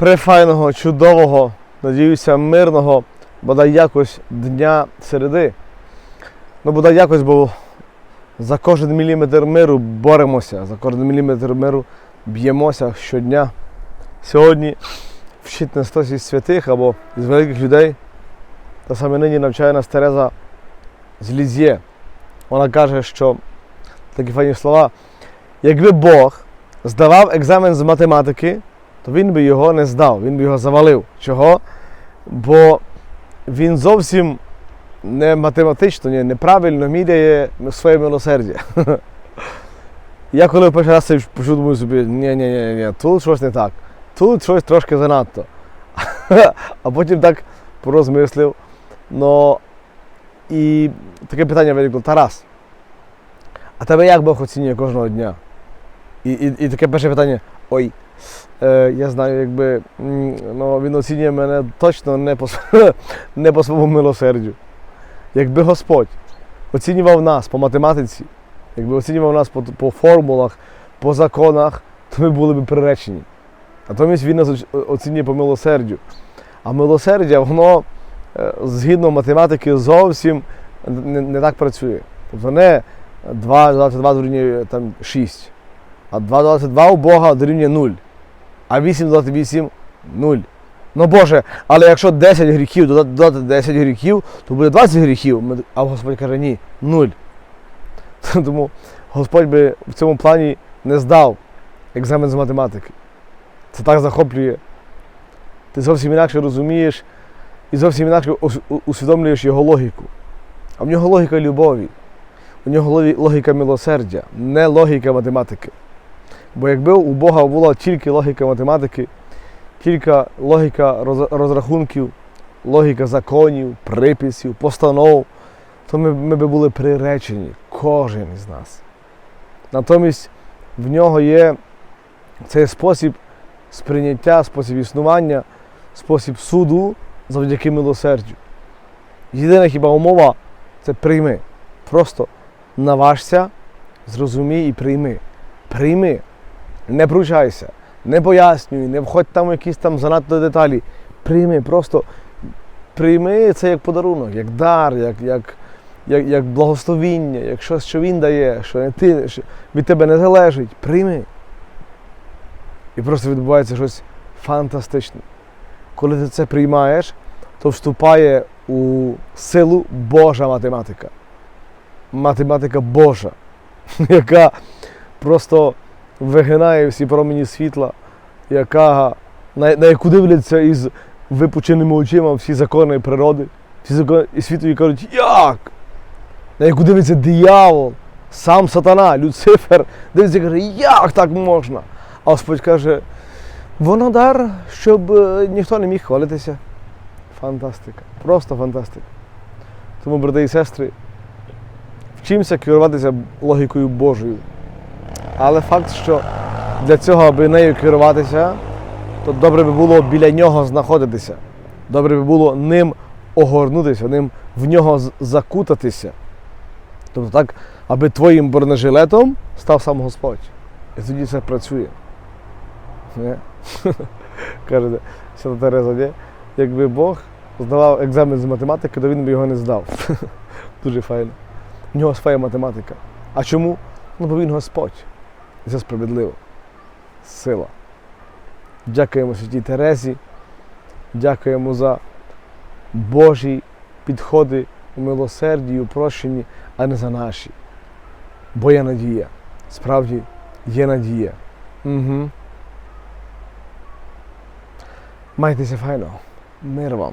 префайного, чудового, надіюся, мирного, бодай якось дня середи. Ну, бодай якось, бо за кожен міліметр миру боремося, за кожен міліметр миру б'ємося щодня. Сьогодні вчить нас хтось із святих або із великих людей. Та саме нині навчає нас Тереза з Лізє. Вона каже, що такі файні слова. Якби Бог здавав екзамен з математики, то він би його не здав, він би його завалив. Чого? Бо він зовсім не математично, ні, неправильно міряє своє милосердя. Я коли перший раз почув, думаю собі, ні, ні, ні, тут щось не так, тут щось трошки занадто. А потім так порозмислив. Но і таке питання виникло, Тарас, а тебе як Бог оцінює кожного дня? І, і, і таке перше питання, ой, е, я знаю, якби ну, він оцінює мене точно не по, не по своєму милосердю. Якби Господь оцінював нас по математиці, якби оцінював нас по, по формулах, по законах, то ми були б приречені. Натомість він нас оцінює по милосердю. А милосердя, воно е, згідно математики зовсім не, не так працює. Тобто не 2 22 дорівнює там 6, а 2 22 у Бога дорівнює 0, а 8 додати 8 0. Ну Боже, але якщо 10 гріхів додати 10 гріхів, то буде 20 гріхів. А Господь каже, ні, 0. Тому Господь би в цьому плані не здав екзамен з математики. Це так захоплює. Ти зовсім інакше розумієш і зовсім інакше усвідомлюєш його логіку. А в нього логіка любові, у нього логіка милосердя, не логіка математики. Бо якби у Бога була тільки логіка математики, тільки логіка розрахунків, логіка законів, приписів, постанов, то ми, ми би були приречені, кожен із нас. Натомість в нього є цей спосіб сприйняття, спосіб існування, спосіб суду завдяки милосердю. Єдина хіба умова це прийми. Просто наважся, зрозумій і прийми. Прийми. Не пручайся, не пояснюй, не входь там якісь там занадто деталі. Прийми, просто прийми це як подарунок, як дар, як, як, як, як благословіння, як щось, що він дає, що не ти, що від тебе не залежить. Прийми. І просто відбувається щось фантастичне. Коли ти це приймаєш, то вступає у силу Божа математика. Математика Божа, яка просто вигинає всі промені світла, яка, на, на яку дивляться із випученими очима всі закони природи, всі закони і світу і кажуть, як? На яку дивиться диявол, сам сатана, Люцифер, дивиться і каже, як так можна? А Господь каже, воно дар, щоб е, ніхто не міг хвалитися. Фантастика. Просто фантастика. Тому, брати і сестри, вчимося керуватися логікою Божою. Але факт, що для цього, аби нею керуватися, то добре би було біля нього знаходитися. Добре би було ним огорнутися, ним в нього закутатися. Тобто так, аби твоїм бронежилетом став сам Господь. І тоді це працює. Не? Каже Свята Тереза, ні? якби Бог здавав екзамен з математики, то він би його не здав. Дуже файно. В нього своя математика. А чому? Ну, бо він Господь. І це справедливо. Сила. Дякуємо Святій Терезі. Дякуємо за Божі підходи у милосерді, і у прощенні, а не за наші. Бо є надія. Справді є надія. Угу. Майтеся файно. Мир вам.